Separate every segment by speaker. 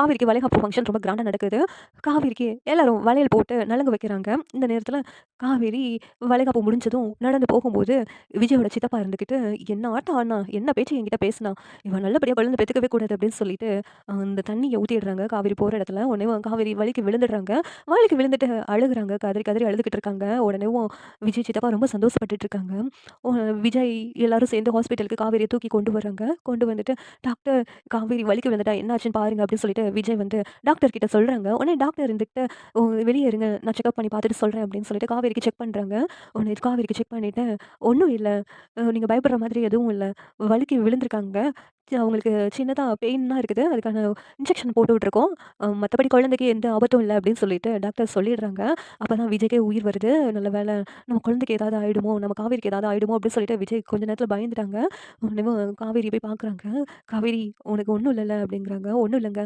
Speaker 1: காவேரிக்கு வளைகாப்பு ஃபங்க்ஷன் ரொம்ப கிராண்டாக நடக்குது. காவேரிக்கு எல்லாரும் வளையல் போட்டு நலங்கு வைக்கிறாங்க. இந்த நேரத்தில் காவேரி வளைகாப்பு முடிஞ்சதும் நடந்து போகும்போது, விஜயோட சித்தப்பா இருந்துக்கிட்டு "என்ன ஆட்டம் ஆனா என்ன பேச்சு என்கிட்ட பேசினா, இவன் நல்லபடியாக குழந்தை பெற்றுக்கவே கூடாது" அப்படின்னு சொல்லிட்டு, அந்த தண்ணியை ஊற்றிடுறாங்க காவேரி போகிற இடத்துல. உடனே காவேரி வலிக்கு விழுந்துடுறாங்க. வலிக்கு விழுந்துட்டு அழுகுறாங்க. கதறி கதறி அழுதுகிட்டு இருக்காங்க. உடனேவும் விஜய் சித்தப்பா ரொம்ப சந்தோஷப்பட்டுட்டு இருக்காங்க. விஜய் எல்லாரும் சேர்ந்து ஹாஸ்பிட்டலுக்கு காவேரிய தூக்கி கொண்டு வராங்க. கொண்டு வந்துட்டு, "டாக்டர் காவேரி வலிக்கு விழுந்துட்டா, என்ன ஆச்சுன்னு பாருங்க" அப்படின்னு சொல்லிட்டு விஜய் வந்து டாக்டர் கிட்ட சொல்கிறாங்க உடனே டாக்டர் இருந்துக்கிட்டு வெளியே இருங்க, நான் செக்கப் பண்ணி பார்த்துட்டு சொல்கிறேன் அப்படின்னு சொல்லிட்டு காவேரிக்கு செக் பண்ணுறாங்க உடனே காவேரிக்கு செக் பண்ணிவிட்டேன் ஒன்றும் இல்லை. நீங்கள் பயப்படுற மாதிரி எதுவும் இல்லை. வலிக்கு விழுந்திருக்காங்க. அவங்களுக்கு சின்னதாக பெயின் தான் இருக்குது. அதுக்கான இன்ஜெக்ஷன் போட்டு மற்றபடி குழந்தைக்கு எந்த ஆபத்தும் இல்லை அப்படின்னு சொல்லிட்டு டாக்டர் சொல்லிடுறாங்க. அப்போ தான் விஜய்க்கே உயிர் வருது. நல்ல வேலை நம்ம குழந்தைக்கு ஏதாவது ஆகிடுமோ நம்ம காவேரிக்கு ஏதாவது ஆகிடுமோ அப்படின்னு சொல்லிட்டு விஜய் கொஞ்ச நேரத்தில் பயந்துட்டாங்க. உடனே காவேரி போய் பார்க்குறாங்க. "காவேரி உனக்கு ஒன்றும் இல்லைல்ல அப்படிங்கிறாங்க. ஒன்றும் இல்லைங்க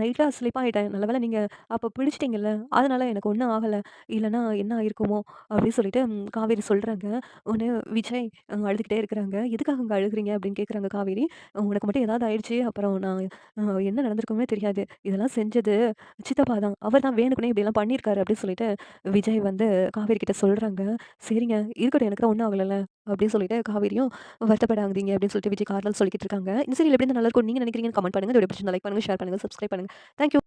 Speaker 1: நைட்டாக ஸ்லிப் ஆகிட்டேன் நல்ல வேலை நீங்கள் அப்போ பிடிச்சிட்டிங்கல்ல அதனால் எனக்கு ஒன்றும் ஆகலை இல்லைனா என்ன ஆயிருக்குமோ?" அப்படின்னு சொல்லிட்டு காவேரி சொல்கிறாங்க உடனே விஜய் அழுதுகிட்டே இருக்கிறாங்க. எதுக்காக அங்கே அழுகுறீங்க?" அப்படின்னு கேட்குறாங்க காவேரி. அவனுக்கு மட்டும் ஏதாவது ஆயிடுச்சு, அப்புறம் நான் என்ன நடந்திருக்குமே தெரியாது. இதெல்லாம் செஞ்சது சித்தப்பா தான். அவர் தான் வேணுக்குனே இப்படிலாம் பண்ணியிருக்காரு" அப்படின்னு சொல்லிட்டு விஜய் வந்து காவேரி கிட்ட சொல்கிறாங்க "சரிங்க, இருக்கட்டும் எனக்கு ஒன்றும் ஆகலை அப்படின்னு சொல்லிட்டு காவேரியும் வருத்தப்படாதீங்க அப்படின்னு சொல்லிட்டு விஜய் ஆறுதல் சொல்லிக்கிட்டு இருக்காங்க. இந்த சீரியல் எப்படி நல்லா இருக்கும் நீங்க நினைக்கிறீங்கன்னு கமெண்ட் பண்ணுங்க. இந்த வீடியோ லைக் பண்ணுங்கள் ஷேர் பண்ணுங்கள் சப்ஸ்கிரைப் பண்ணுங்க. Thank you.